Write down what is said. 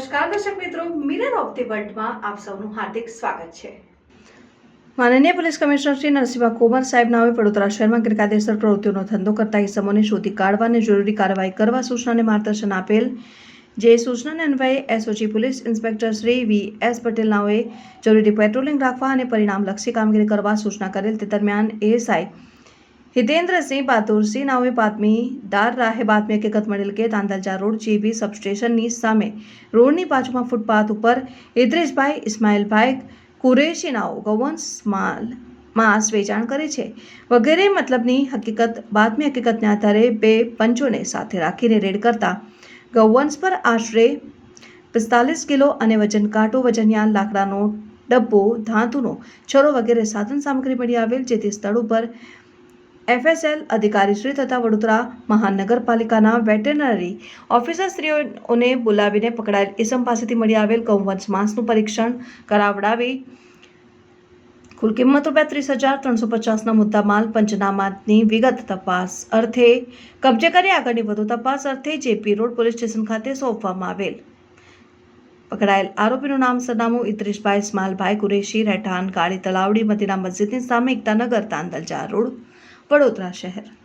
નમસ્કાર દર્શક મિત્રો મિરર ઓફ ધી વર્લ્ડમાં આપ સૌનું હાર્દિક સ્વાગત છે. માનનીય પોલીસ કમિશનર શ્રી નરસિંહા કુમાર સાહેબ નામે વડોદરા શહેરમાં ગેરકાયદેસર પ્રવૃત્તિઓનો ધંધો કરતા ઇસમોને શોધી કાઢવા અને જરૂરી કાર્યવાહી કરવા સૂચનાને માર્ગદર્શન આપેલ, જે સૂચનાને અન્વયે SOG police inspector Shri V S Patel નાઓએ જરૂરી પેટ્રોલિંગ રાખવા અને પરિણામલક્ષી કામગીરી કરવા સૂચના કરેલ. તે દરમિયાન એએસઆઈ હિતેન્દ્રસિંહ બહાદુરસિંહ નાઓએ બાતમીદાર રાહે બાતમી હકીકત મળેલ કે તાંદલજા રોડ જીબી સબસ્ટેશનની સામે રોડની બાજુમાં ફૂટપાથ ઉપર ઇદ્રેશભાઈ ઇસ્માઇલભાઈ કુરેશીનાઓ ગૌવંશ માલ માંસ વેચાણ કરે છે વગેરે મતલબની હકીકત બાતમી હકીકતને આધારે બે પંચોને સાથે રાખીને રેડ કરતા ગૌવંશ પર આશરે પિસ્તાલીસ કિલો અને વજન કાંટો વજનિયાન લાકડાનો ડબ્બો ધાતુનો છરો વગેરે સાધન સામગ્રી મળી આવેલ જેથી સ્થળ ઉપર એફએસએલ અધિકારીશ્રી તથા વડોદરા મહાનગરપાલિકાના વેટરનરી ઓફિસરશ્રીઓને બોલાવીને પકડાયેલ. ઇસમ પાસેથી મળી આવેલ ગૌવંશ માંસનું પરીક્ષણ કરાવડાવી કુલ કિંમત રૂપિયા ત્રીસ હજાર ત્રણસો પચાસના મુદ્દા માલ પંચનામાની વિગત તપાસ અર્થે કબજે કરી આગળની વધુ તપાસ અર્થે જેપી રોડ પોલીસ સ્ટેશન ખાતે સોંપવામાં આવેલ. પકડાયેલ આરોપીનું નામ સરનામું ઇત્રીશભાઈ સ્માલભાઈ કુરેશી રહેઠાણ કાળી તલાવડી મદીના મસ્જિદની સામે Ektanagar Tandalja road. por otra, Sheher.